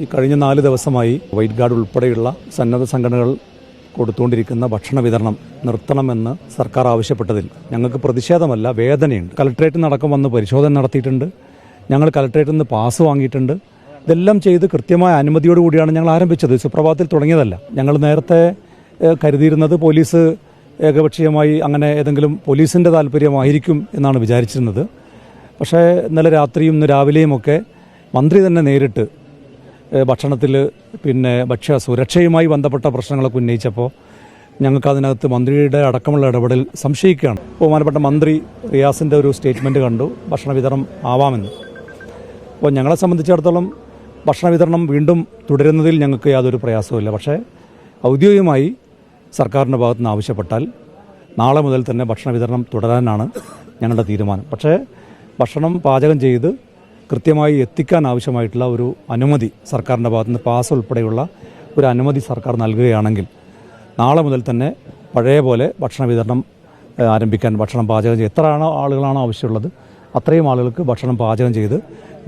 ഈ കഴിഞ്ഞ നാല് ദിവസമായി വൈറ്റ് ഗാർഡ് ഉൾപ്പെടെയുള്ള സന്നദ്ധ സംഘടനകൾ കൊടുത്തുകൊണ്ടിരിക്കുന്ന ഭക്ഷണ വിതരണം നിർത്തണമെന്ന് സർക്കാർ ആവശ്യപ്പെട്ടതിൽ ഞങ്ങൾക്ക് പ്രതിഷേധമല്ല വേദനയുണ്ട്. കലക്ട്രേറ്റ് നടക്കം വന്ന് പരിശോധന നടത്തിയിട്ടുണ്ട്. ഞങ്ങൾ കലക്ട്രേറ്റിൽ നിന്ന് പാസ് വാങ്ങിയിട്ടുണ്ട്. ഇതെല്ലാം ചെയ്ത് കൃത്യമായ അനുമതിയോടുകൂടിയാണ് ഞങ്ങൾ ആരംഭിച്ചത്. സുപ്രഭാതത്തിൽ തുടങ്ങിയതല്ല. ഞങ്ങൾ നേരത്തെ കരുതിയിരുന്നത് പോലീസ് ഏകപക്ഷീയമായി അങ്ങനെ ഏതെങ്കിലും പോലീസിന്റെ താല്പര്യമായിരിക്കും എന്നാണ് വിചാരിച്ചിരുന്നത്. പക്ഷേ ഇന്നലെ രാത്രിയും ഇന്ന് രാവിലെയും ഒക്കെ മന്ത്രി തന്നെ നേരിട്ട് ഭക്ഷണത്തിൽ പിന്നെ ഭക്ഷ്യ സുരക്ഷയുമായി ബന്ധപ്പെട്ട പ്രശ്നങ്ങളൊക്കെ ഉന്നയിച്ചപ്പോൾ ഞങ്ങൾക്ക് അതിനകത്ത് മന്ത്രിയുടെ അടക്കമുള്ള ഇടപെടൽ സംശയിക്കുകയാണ്. ബഹുമാനപ്പെട്ട മന്ത്രി റിയാസിന്റെ ഒരു സ്റ്റേറ്റ്മെന്റ് കണ്ടു ഭക്ഷണ വിതരണം ആവാമെന്ന്. അപ്പോൾ ഞങ്ങളെ സംബന്ധിച്ചിടത്തോളം ഭക്ഷണ വിതരണം വീണ്ടും തുടരുന്നതിൽ ഞങ്ങൾക്ക് യാതൊരു പ്രയാസവുമില്ല. പക്ഷേ ഔദ്യോഗികമായി സർക്കാരിന്റെ ഭാഗത്തു നിന്ന് ആവശ്യപ്പെട്ടാൽ നാളെ മുതൽ തന്നെ ഭക്ഷണ വിതരണം തുടരാനാണ് ഞങ്ങളുടെ തീരുമാനം. പക്ഷേ ഭക്ഷണം പാചകം ചെയ്ത് കൃത്യമായി എത്തിക്കാൻ ആവശ്യമായിട്ടുള്ള ഒരു അനുമതി സർക്കാരിന്റെ ഭാഗത്തുനിന്ന് പാസ് ഉൾപ്പെടെയുള്ള ഒരു അനുമതി സർക്കാർ നൽകുകയാണെങ്കിൽ നാളെ മുതൽ തന്നെ പഴയ പോലെ ഭക്ഷണ വിതരണം ആരംഭിക്കാൻ ഭക്ഷണം പാചകം ചെയ്ത് എത്ര ആളുകളാണോ ആവശ്യമുള്ളത് അത്രയും ആളുകൾക്ക് ഭക്ഷണം പാചകം ചെയ്ത്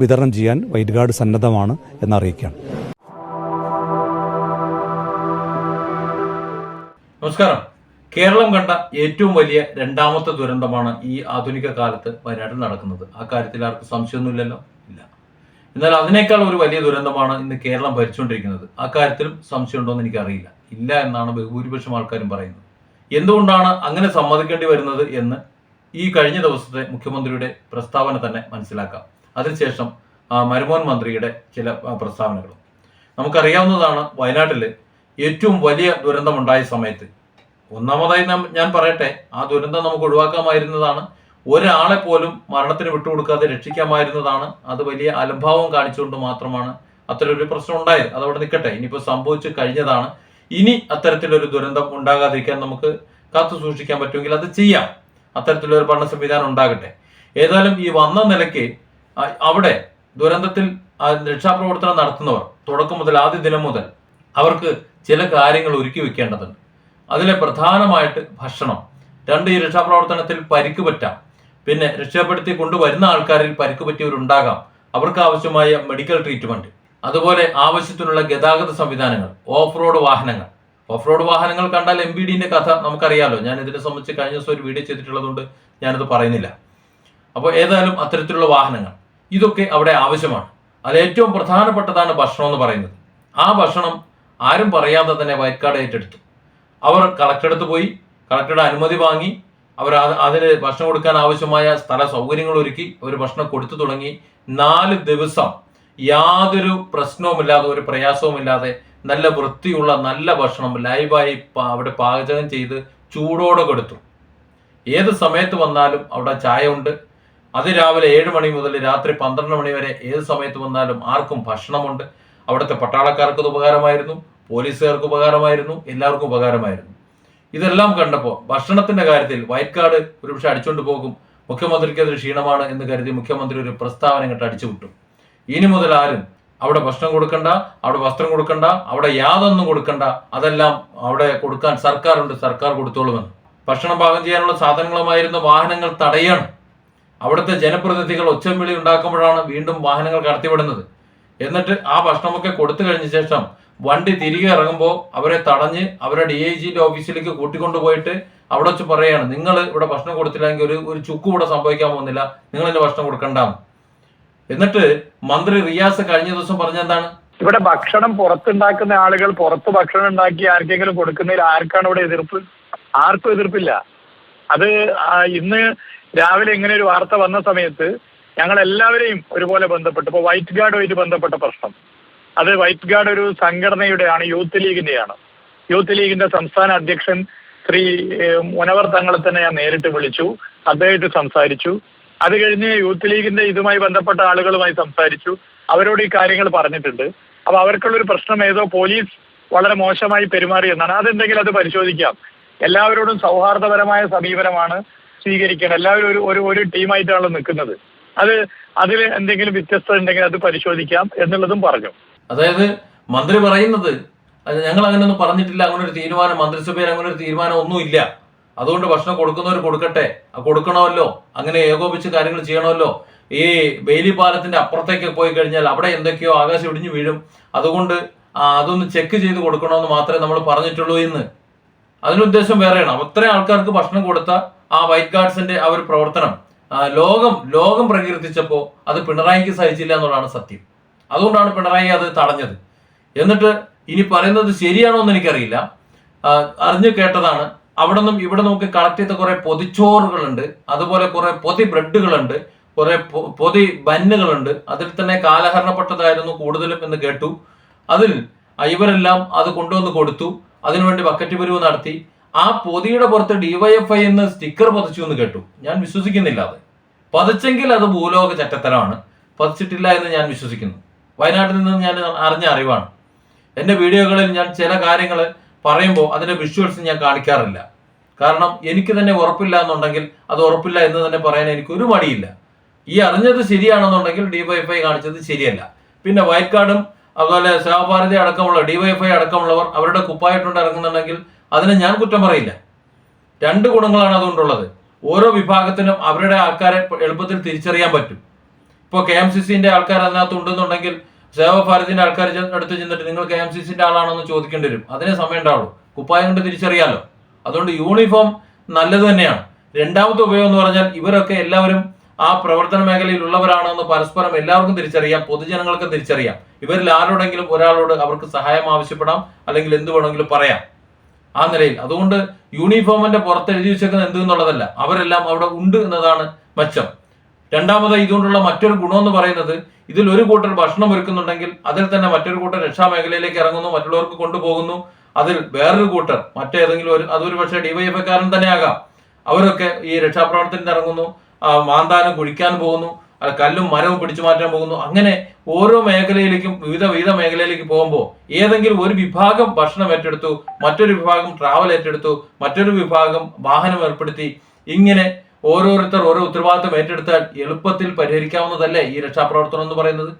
വിതരണം ചെയ്യാൻ വൈറ്റ് ഗാർഡ് സന്നദ്ധമാണ് എന്നറിയിക്കുകയാണ് നമസ്കാരം. കേരളം കണ്ട ഏറ്റവും വലിയ രണ്ടാമത്തെ ദുരന്തമാണ് ഈ ആധുനിക കാലത്ത് വയനാട്ടിൽ നടക്കുന്നത്. ആ കാര്യത്തിൽ ആർക്കും സംശയമൊന്നുമില്ലല്ലോ? ഇല്ല. എന്നാൽ അതിനേക്കാൾ ഒരു വലിയ ദുരന്തമാണ് ഇന്ന് കേരളം ഭരിച്ചുകൊണ്ടിരിക്കുന്നത്. ആ കാര്യത്തിലും സംശയമുണ്ടോ എന്ന് എനിക്കറിയില്ല. ഇല്ല എന്നാണ് ബഹുഭൂരിപക്ഷം ആൾക്കാരും പറയുന്നത്. എന്തുകൊണ്ടാണ് അങ്ങനെ സമ്മതിക്കേണ്ടി വരുന്നത് എന്ന് ഈ കഴിഞ്ഞ ദിവസത്തെ മുഖ്യമന്ത്രിയുടെ പ്രസ്താവന തന്നെ മനസ്സിലാക്കാം. അതിനുശേഷം മരുമോൻ മന്ത്രിയുടെ ചില പ്രസ്താവനകളും. നമുക്കറിയാവുന്നതാണ് വയനാട്ടിൽ ഏറ്റവും വലിയ ദുരന്തമുണ്ടായ സമയത്ത് ഒന്നാമതായി ഞാൻ പറയട്ടെ ആ ദുരന്തം നമുക്ക് ഒഴിവാക്കാമായിരുന്നതാണ്. ഒരാളെ പോലും മരണത്തിന് വിട്ടുകൊടുക്കാതെ രക്ഷിക്കാമായിരുന്നതാണ്. അത് വലിയ അലംഭാവം കാണിച്ചുകൊണ്ട് മാത്രമാണ് അത്തരമൊരു പ്രശ്നം ഉണ്ടായത്. അതവിടെ നിൽക്കട്ടെ ഇനിയിപ്പോൾ സംഭവിച്ചു കഴിഞ്ഞതാണ്. ഇനി അത്തരത്തിലൊരു ദുരന്തം ഉണ്ടാകാതിരിക്കാൻ നമുക്ക് കാത്തു സൂക്ഷിക്കാൻ പറ്റുമെങ്കിൽ അത് ചെയ്യാം. അത്തരത്തിലൊരു ഭരണ സംവിധാനം ഉണ്ടാകട്ടെ. ഏതായാലും ഈ വന്ന നിലയ്ക്ക് അവിടെ ദുരന്തത്തിൽ രക്ഷാപ്രവർത്തനം നടത്തുന്നവർ തുടക്കം മുതൽ ആദ്യ ദിനം മുതൽ അവർക്ക് ചില കാര്യങ്ങൾ ഒരുക്കി വെക്കേണ്ടതുണ്ട്. അതിലെ പ്രധാനമായിട്ട് ഭക്ഷണം. രണ്ട് ഈ രക്ഷാപ്രവർത്തനത്തിൽ പരിക്ക് പറ്റാം. പിന്നെ രക്ഷപ്പെടുത്തി കൊണ്ടുവരുന്ന ആൾക്കാരിൽ പരിക്ക് പറ്റിയവരുണ്ടാകാം. അവർക്ക് ആവശ്യമായ മെഡിക്കൽ ട്രീറ്റ്മെന്റ് അതുപോലെ ആവശ്യത്തിനുള്ള ഗതാഗത സംവിധാനങ്ങൾ ഓഫ് റോഡ് വാഹനങ്ങൾ. ഓഫ് റോഡ് വാഹനങ്ങൾ കണ്ടാൽ എം ബി ഡിന്റെ കഥ നമുക്കറിയാലോ. ഞാൻ ഇതിനെ സംബന്ധിച്ച് കഴിഞ്ഞ ദിവസം ഒരു വീഡിയോ ചെയ്തിട്ടുള്ളതുകൊണ്ട് ഞാനത് പറയുന്നില്ല. അപ്പോൾ ഏതായാലും അത്തരത്തിലുള്ള വാഹനങ്ങൾ ഇതൊക്കെ അവിടെ ആവശ്യമാണ്. അതിൽ ഏറ്റവും പ്രധാനപ്പെട്ടതാണ് ഭക്ഷണം എന്ന് പറയുന്നത്. ആ ഭക്ഷണം ആരും പറയാതെ തന്നെ വയക്കാട് ഏറ്റെടുത്തു. അവർ കളക്ടറെടുത്ത് പോയി കളക്ടറുടെ അനുമതി വാങ്ങി അവർ അത് അതിന് ഭക്ഷണം കൊടുക്കാൻ ആവശ്യമായ സ്ഥല സൗകര്യങ്ങൾ ഒരുക്കി ഒരു ഭക്ഷണം കൊടുത്തു തുടങ്ങി. നാല് ദിവസം യാതൊരു പ്രശ്നവുമില്ലാതെ ഒരു പ്രയാസവുമില്ലാതെ നല്ല വൃത്തിയുള്ള നല്ല ഭക്ഷണം ലൈവായി അവിടെ പാചകം ചെയ്ത് ചൂടോടെ കൊടുത്തു. ഏത് സമയത്ത് വന്നാലും അവിടെ ചായ ഉണ്ട്. അതിരാവിലെ ഏഴ് മണി മുതൽ രാത്രി പന്ത്രണ്ട് മണി വരെ ഏത് സമയത്ത് വന്നാലും ആർക്കും ഭക്ഷണമുണ്ട്. അവിടുത്തെ പട്ടാളക്കാർക്ക് അത് ഉപകാരമായിരുന്നു. പോലീസുകാർക്ക് ഉപകാരമായിരുന്നു എല്ലാവർക്കും ഉപകാരമായിരുന്നു. ഇതെല്ലാം കണ്ടപ്പോൾ ഭക്ഷണത്തിന്റെ കാര്യത്തിൽ വയൽക്കാട് ഒരുപക്ഷെ അടിച്ചുകൊണ്ട് പോകും മുഖ്യമന്ത്രിക്ക് അതൊരു ക്ഷീണമാണ് എന്ന് കരുതി മുഖ്യമന്ത്രി ഒരു പ്രസ്താവന ഇങ്ങോട്ട് അടിച്ചുവിട്ടു. ഇനി മുതൽ ആരും അവിടെ ഭക്ഷണം കൊടുക്കണ്ട അവിടെ വസ്ത്രം കൊടുക്കണ്ട അവിടെ യാതൊന്നും കൊടുക്കണ്ട അതെല്ലാം അവിടെ കൊടുക്കാൻ സർക്കാരുണ്ട് സർക്കാർ കൊടുത്തോളുമെന്ന്. ഭക്ഷണം പാകം ചെയ്യാനുള്ള സാധനങ്ങളുമായിരുന്ന വാഹനങ്ങൾ തടയണം. അവിടുത്തെ ജനപ്രതിനിധികൾ ഒച്ചംവിളി ഉണ്ടാക്കുമ്പോഴാണ് വീണ്ടും വാഹനങ്ങൾ കടത്തിവിടുന്നത്. എന്നിട്ട് ആ ഭക്ഷണമൊക്കെ കൊടുത്തു കഴിഞ്ഞ ശേഷം വണ്ടി തിരികെ ഇറങ്ങുമ്പോൾ അവരെ തടഞ്ഞ് അവരെ ഡി ഐ ജിന്റെ ഓഫീസിലേക്ക് കൂട്ടിക്കൊണ്ടുപോയിട്ട് അവിടെ വെച്ച് പറയാണ് നിങ്ങൾ ഇവിടെ ഭക്ഷണം കൊടുത്തില്ലെങ്കിൽ ഒരു ഒരു ചുക്ക് ഇവിടെ സംഭവിക്കാൻ പോകുന്നില്ല നിങ്ങൾ എന്നെ ഭക്ഷണം കൊടുക്കണ്ടാവും എന്നിട്ട് മന്ത്രി റിയാസ് കഴിഞ്ഞ ദിവസം പറഞ്ഞെന്താണ് ഇവിടെ ഭക്ഷണം പുറത്തുണ്ടാക്കുന്ന ആളുകൾ പുറത്ത് ഭക്ഷണം ഉണ്ടാക്കി ആർക്കെങ്കിലും കൊടുക്കുന്നതിൽ ആർക്കാണ് ഇവിടെ എതിർപ്പ്? ആർക്കും എതിർപ്പില്ല. അത് ഇന്ന് രാവിലെ ഇങ്ങനെ ഒരു വാർത്ത വന്ന സമയത്ത് ഞങ്ങൾ എല്ലാവരെയും ഒരുപോലെ ബന്ധപ്പെട്ടു. ഇപ്പൊ വൈറ്റ് ഗാർഡുമായിട്ട് ബന്ധപ്പെട്ട പ്രശ്നം. അത് വൈറ്റ് ഗാർഡ് ഒരു സംഘടനയുടെയാണ് യൂത്ത് ലീഗിന്റെയാണ്. യൂത്ത് ലീഗിന്റെ സംസ്ഥാന അധ്യക്ഷൻ ശ്രീ മുനവർ തങ്ങളെ തന്നെ ഞാൻ നേരിട്ട് വിളിച്ചു അദ്ദേഹമായിട്ട് സംസാരിച്ചു. അത് കഴിഞ്ഞ് യൂത്ത് ലീഗിന്റെ ഇതുമായി ബന്ധപ്പെട്ട ആളുകളുമായി സംസാരിച്ചു. അവരോട് ഈ കാര്യങ്ങൾ പറഞ്ഞിട്ടുണ്ട്. അപ്പൊ അവർക്കുള്ള ഒരു പ്രശ്നം ഏതോ പോലീസ് വളരെ മോശമായി പെരുമാറി എന്നാണ്. അതെന്തെങ്കിലും അത് പരിശോധിക്കാം. എല്ലാവരോടും സൗഹാർദ്ദപരമായ സമീപനമാണ് സ്വീകരിക്കുന്നത് എല്ലാവരും ഒരു ഒരു ഒരു ടീമായിട്ടാണല്ലോ നിൽക്കുന്നത്. അത് അതിൽ എന്തെങ്കിലും വ്യത്യസ്തത ഉണ്ടെങ്കിൽ അത് പരിശോധിക്കാം എന്നുള്ളതും പറഞ്ഞു. അതായത് മന്ത്രി പറയുന്നത് ഞങ്ങൾ അങ്ങനെയൊന്നും പറഞ്ഞിട്ടില്ല അങ്ങനെ ഒരു തീരുമാനം മന്ത്രിസഭയിൽ അങ്ങനെ ഒരു തീരുമാനം ഒന്നുമില്ല അതുകൊണ്ട് ഭക്ഷണം കൊടുക്കുന്നവർ കൊടുക്കട്ടെ കൊടുക്കണമല്ലോ അങ്ങനെ ഏകോപിച്ച് കാര്യങ്ങൾ ചെയ്യണമല്ലോ. ഈ ബെയിലി പാലത്തിന്റെ അപ്പുറത്തേക്ക് പോയി കഴിഞ്ഞാൽ അവിടെ എന്തൊക്കെയോ ആകാശം ഇടിഞ്ഞു വീഴും. അതുകൊണ്ട് അതൊന്ന് ചെക്ക് ചെയ്ത് കൊടുക്കണമെന്ന് മാത്രമേ നമ്മൾ പറഞ്ഞിട്ടുള്ളൂ എന്ന് അതിനുദ്ദേശം വേറെയാണ്. അത്രയും ആൾക്കാർക്ക് ഭക്ഷണം കൊടുത്ത ആ വൈറ്റ് ഗാർഡ്സിന്റെ ആ ഒരു പ്രവർത്തനം ലോകം ലോകം പ്രകീർത്തിച്ചപ്പോൾ അത് പിണറായിക്ക് സഹിച്ചില്ല എന്നുള്ളതാണ് സത്യം. അതുകൊണ്ടാണ് പിണറായി അത് തടഞ്ഞത്. എന്നിട്ട് ഇനി പറയുന്നത് ശരിയാണോ എന്ന് എനിക്കറിയില്ല. അറിഞ്ഞു കേട്ടതാണ്. അവിടെ നിന്നും ഇവിടെ നമുക്ക് കളക്ട് ചെയ്ത കുറെ പൊതിച്ചോറുകളുണ്ട്. അതുപോലെ കുറെ പൊതി ബ്രെഡുകളുണ്ട് കുറെ പൊതി ബന്നുകളുണ്ട്. അതിൽ തന്നെ കാലഹരണപ്പെട്ടതായിരുന്നു കൂടുതലും എന്ന് കേട്ടു. അതിൽ ഇവരെല്ലാം അത് കൊണ്ടുവന്ന് കൊടുത്തു. അതിനുവേണ്ടി ബക്കറ്റ് പിരിവ് നടത്തി. ആ പൊതിയുടെ പുറത്ത് ഡിവൈഎഫ്ഐ എന്ന് സ്റ്റിക്കർ പതിച്ചു എന്ന് കേട്ടു. ഞാൻ വിശ്വസിക്കുന്നില്ല അത്. പതിച്ചെങ്കിൽ അത് ഭൂലോക ചറ്റത്തരമാണ് പതിച്ചിട്ടില്ല എന്ന് ഞാൻ വിശ്വസിക്കുന്നു. വയനാട്ടിൽ നിന്ന് ഞാൻ അറിഞ്ഞ അറിവാണ്. എന്റെ വീഡിയോകളിൽ ഞാൻ ചില കാര്യങ്ങൾ പറയുമ്പോൾ അതിന്റെ വിഷ്വൽസ് ഞാൻ കാണിക്കാറില്ല. കാരണം എനിക്ക് തന്നെ ഉറപ്പില്ല എന്നുണ്ടെങ്കിൽ അത് ഉറപ്പില്ല എന്ന് തന്നെ പറയാൻ എനിക്ക് ഒരു മടിയില്ല. ഈ അറിഞ്ഞത് ശരിയാണെന്നുണ്ടെങ്കിൽ ഡിവൈഫൈ കാണിച്ചത് ശരിയല്ല. പിന്നെ കാർഡും അതുപോലെ സഹഭാരതി അടക്കമുള്ള ഡിവൈഫൈ അടക്കമുള്ളവർ അവരുടെ കുപ്പായിട്ടുണ്ട് ഇറങ്ങുന്നുണ്ടെങ്കിൽ അതിനെ ഞാൻ കുറ്റം പറയില്ല. രണ്ട് ഗുണങ്ങളാണ് അതുകൊണ്ടുള്ളത്. ഓരോ വിഭാഗത്തിനും അവരുടെ ആൾക്കാരെ എളുപ്പത്തിൽ തിരിച്ചറിയാൻ പറ്റും. ഇപ്പോൾ കെ എം സി സിന്റെ ആൾക്കാർ അതിനകത്ത് ഉണ്ടെന്നുണ്ടെങ്കിൽ സേവാഭാരതിന്റെ ആൾക്കാർ അടുത്ത് ചെന്നിട്ട് നിങ്ങൾ കെ എം സി സിന്റെ ആളാണോ എന്ന് ചോദിക്കേണ്ടി വരും. അതിനെ സമയം ഉണ്ടാവുള്ളൂ. കുപ്പായം കൊണ്ട് തിരിച്ചറിയാലോ? അതുകൊണ്ട് യൂണിഫോം നല്ലത് തന്നെയാണ്. രണ്ടാമത്തെ ഉപയോഗം എന്ന് പറഞ്ഞാൽ ഇവരൊക്കെ എല്ലാവരും ആ പ്രവർത്തന മേഖലയിൽ ഉള്ളവരാണെന്ന് പരസ്പരം എല്ലാവർക്കും തിരിച്ചറിയാം. പൊതുജനങ്ങൾക്ക് തിരിച്ചറിയാം. ഇവരിൽ ആരോടെങ്കിലും ഒരാളോട് അവർക്ക് സഹായം ആവശ്യപ്പെടാം. അല്ലെങ്കിൽ എന്ത് വേണമെങ്കിലും പറയാം. ആ നിലയിൽ. അതുകൊണ്ട് യൂണിഫോമിന്റെ പുറത്ത് എഴുതി വെച്ചേക്കുന്നത് എന്ത് എന്നുള്ളതല്ല അവരെല്ലാം അവിടെ ഉണ്ട് എന്നതാണ് മെച്ചം. രണ്ടാമത് ഇതുകൊണ്ടുള്ള മറ്റൊരു ഗുണമെന്ന് പറയുന്നത് ഇതിൽ ഒരു കൂട്ടർ ഭക്ഷണം ഒരുക്കുന്നുണ്ടെങ്കിൽ അതിൽ തന്നെ മറ്റൊരു കൂട്ടർ രക്ഷാമേഖലയിലേക്ക് ഇറങ്ങുന്നു മറ്റുള്ളവർക്ക് കൊണ്ടുപോകുന്നു. അതിൽ വേറൊരു കൂട്ടർ മറ്റേതെങ്കിലും ഒരു അതൊരു പക്ഷേ ഡിവൈഎഫ്ഐക്കാരൻ തന്നെ ആകാം അവരൊക്കെ ഈ രക്ഷാപ്രവർത്തനത്തിന് ഇറങ്ങുന്നു മാന്താനം കുഴിക്കാൻ പോകുന്നു കല്ലും മരവും പിടിച്ചു മാറ്റാൻ പോകുന്നു. അങ്ങനെ ഓരോ മേഖലയിലേക്കും വിവിധ വിവിധ മേഖലയിലേക്ക് പോകുമ്പോൾ ഏതെങ്കിലും ഒരു വിഭാഗം ഭക്ഷണം ഏറ്റെടുത്തു മറ്റൊരു വിഭാഗം ട്രാവൽ ഏറ്റെടുത്തു മറ്റൊരു വിഭാഗം വാഹനം ഏർപ്പെടുത്തി ഇങ്ങനെ ഓരോരുത്തർ ഓരോ ഉത്തരവാദിത്തം ഏറ്റെടുത്താൽ എളുപ്പത്തിൽ പരിഹരിക്കാവുന്നതല്ലേ ഈ രക്ഷാപ്രവർത്തനം എന്ന് പറയുന്നത്?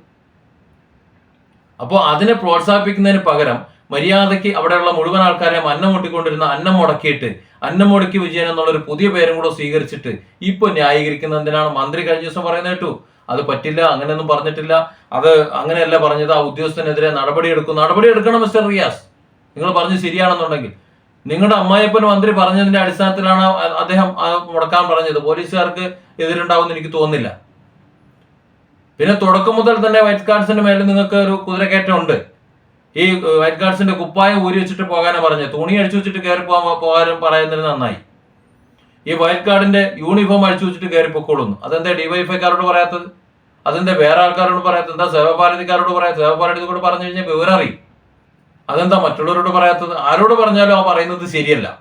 അപ്പോൾ അതിനെ പ്രോത്സാഹിപ്പിക്കുന്നതിന് പകരം മര്യാദയ്ക്ക് അവിടെയുള്ള മുഴുവൻ ആൾക്കാരെയും അന്നം മുട്ടിക്കൊണ്ടിരുന്ന അന്നം മുടക്കിയിട്ട് അന്നം മുടക്കി വിജയൻ എന്നുള്ളൊരു പുതിയ പേരും കൂടെ സ്വീകരിച്ചിട്ട് ഇപ്പൊ ന്യായീകരിക്കുന്ന എന്തിനാണ്? മന്ത്രി കഴിഞ്ഞ ദിവസം പറയുന്നത് കേട്ടു. അത് പറ്റില്ല അങ്ങനെയൊന്നും പറഞ്ഞിട്ടില്ല. അത് അങ്ങനെയല്ല പറഞ്ഞത്. ആ ഉദ്യോഗസ്ഥനെതിരെ നടപടിയെടുക്കും. നടപടിയെടുക്കണം മിസ്റ്റർ റിയാസ്. നിങ്ങൾ പറഞ്ഞ് ശരിയാണെന്നുണ്ടെങ്കിൽ. നിങ്ങളുടെ അമ്മായിപ്പൻ മന്ത്രി പറഞ്ഞതിന്റെ അടിസ്ഥാനത്തിലാണ് അദ്ദേഹം മുടക്കാൻ പറഞ്ഞത്. പോലീസുകാർക്ക് എതിരുണ്ടാവുമെന്ന് എനിക്ക് തോന്നുന്നില്ല. പിന്നെ തുടക്കം മുതൽ തന്നെ വൈറ്റ് കാർഡ്സിന്റെ മേലെ നിങ്ങൾക്ക് ഒരു കുതിരക്കയറ്റം ഉണ്ട്. ഈ വൈറ്റ് കാർഡ്സിന്റെ കുപ്പായം ഊരി വെച്ചിട്ട് പോകാനാണ് പറഞ്ഞത്. തുണി അഴിച്ചു വെച്ചിട്ട് കയറി പോകാൻ പോകാനും പറയുന്നതിന് നന്നായി. ഈ വൈറ്റ് കാർഡിന്റെ യൂണിഫോം അഴിച്ചു വെച്ചിട്ട് കയറി പൊക്കോളുന്നു. അതെന്താ ഡിവൈഫൈക്കാരോട് പറയാത്തത്? അതെന്താ വേറെ ആൾക്കാരോട് പറയാത്തത്? എന്താ സേവഭാരതിക്കാരോട് പറയാത്തത്? സേവഭാരതി കൂടെ പറഞ്ഞു കഴിഞ്ഞാൽ വിവരം അറിയും. അതെന്താ മറ്റുള്ളവരോട് പറയാത്തത്? ആരോട് പറഞ്ഞാലും ആ പറയുന്നത് ശരിയല്ല.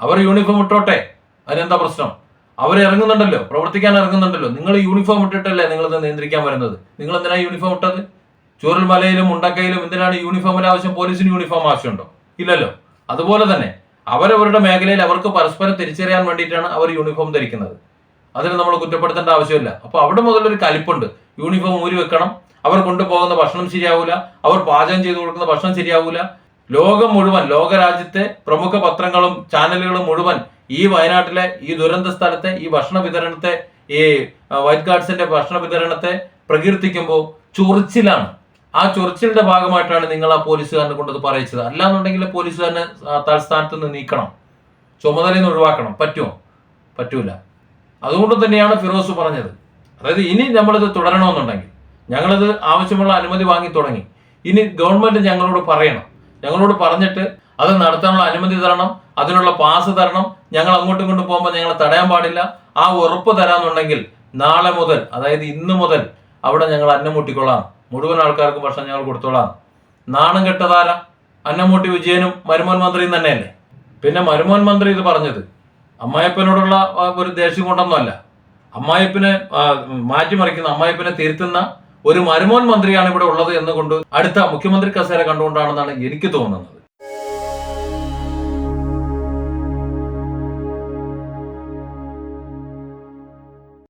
അവർ യൂണിഫോം ഇട്ടോട്ടെ? അതിനെന്താ പ്രശ്നം? അവർ ഇറങ്ങുന്നുണ്ടല്ലോ പ്രവർത്തിക്കാൻ ഇറങ്ങുന്നുണ്ടല്ലോ. നിങ്ങൾ യൂണിഫോം ഇട്ടിട്ടല്ലേ നിങ്ങളിത് നിയന്ത്രിക്കാൻ വരുന്നത്? നിങ്ങൾ എന്തിനാ യൂണിഫോം ഇട്ടത്? ചൂരൽമലയിലും മുണ്ടക്കയിലും എന്തിനാണ് യൂണിഫോമിന് ആവശ്യം? പോലീസിന് യൂണിഫോം ആവശ്യമുണ്ടോ? ഇല്ലല്ലോ. അതുപോലെ തന്നെ അവരവരുടെ മേഖലയിൽ അവർക്ക് പരസ്പരം തിരിച്ചറിയാൻ വേണ്ടിയിട്ടാണ് അവർ യൂണിഫോം ധരിക്കുന്നത്. അതിന് നമ്മൾ കുറ്റപ്പെടുത്തേണ്ട ആവശ്യമില്ല. അപ്പോൾ അവിടെ മുതലൊരു കലിപ്പുണ്ട്. യൂണിഫോം ഊരി വെക്കണം അവർ കൊണ്ടുപോകുന്ന ഭക്ഷണം ശരിയാവൂല. അവർ പാചകം ചെയ്തു കൊടുക്കുന്ന ഭക്ഷണം ശരിയാവൂല. ലോകം മുഴുവൻ ലോകരാജ്യത്തെ പ്രമുഖ പത്രങ്ങളും ചാനലുകളും മുഴുവൻ ഈ വയനാട്ടിലെ ഈ ദുരന്ത സ്ഥലത്തെ ഈ ഭക്ഷണ വിതരണത്തെ ഈ വൈറ്റ് ഗാർഡ്സിന്റെ ഭക്ഷണ വിതരണത്തെ പ്രകീർത്തിക്കുമ്പോൾ ചൊറിച്ചിലാണ്. ആ ചൊറിച്ചിലിന്റെ ഭാഗമായിട്ടാണ് നിങ്ങൾ ആ പോലീസുകാരനെ കൊണ്ടത് പറയിച്ചത്. അല്ലാന്നുണ്ടെങ്കിൽ പോലീസുകാരനെ തൽസ്ഥാനത്ത് നിന്ന് നീക്കണം. ചുമതലയിൽ നിന്ന് ഒഴിവാക്കണം. പറ്റുമോ? പറ്റൂല. അതുകൊണ്ട് തന്നെയാണ് ഫിറോസ് പറഞ്ഞത്. അതായത് ഇനി നമ്മളിത് തുടരണമെന്നുണ്ടെങ്കിൽ ഞങ്ങളിത് ആവശ്യമുള്ള അനുമതി വാങ്ങി തുടങ്ങി. ഇനി ഗവൺമെന്റ് ഞങ്ങളോട് പറയണം. ഞങ്ങളോട് പറഞ്ഞിട്ട് അത് നടത്താനുള്ള അനുമതി തരണം അതിനുള്ള പാസ് തരണം ഞങ്ങൾ അങ്ങോട്ടും ഇങ്ങോട്ടും പോകുമ്പോൾ ഞങ്ങളെ തടയാൻ പാടില്ല. ആ ഉറപ്പ് തരാന്നുണ്ടെങ്കിൽ നാളെ മുതൽ അതായത് ഇന്ന് മുതൽ അവിടെ ഞങ്ങൾ അന്നം മുട്ടിക്കൊള്ളാം മുഴുവൻ ആൾക്കാർക്കും ഭക്ഷണം ഞങ്ങൾ കൊടുത്തോളാം. നാണം കെട്ടതാര? അന്നമൂട്ടി വിജയനും മരുമോൻ മന്ത്രിയും തന്നെയല്ലേ? പിന്നെ മരുമോൻ മന്ത്രി ഇത് പറഞ്ഞത് അമ്മായപ്പനോടുള്ള ഒരു ദേഷ്യം കൊണ്ടൊന്നുമല്ല. അമ്മായപ്പനെ മാറ്റിമറിക്കുന്ന അമ്മായപ്പനെ തിരുത്തുന്ന ഒരു മരുമോൻ മന്ത്രിയാണ് ഇവിടെ ഉള്ളത് എന്നുകൊണ്ട് അടുത്ത മുഖ്യമന്ത്രി കസേര കണ്ടുകൊണ്ടാണെന്നാണ് എനിക്ക് തോന്നുന്നത്.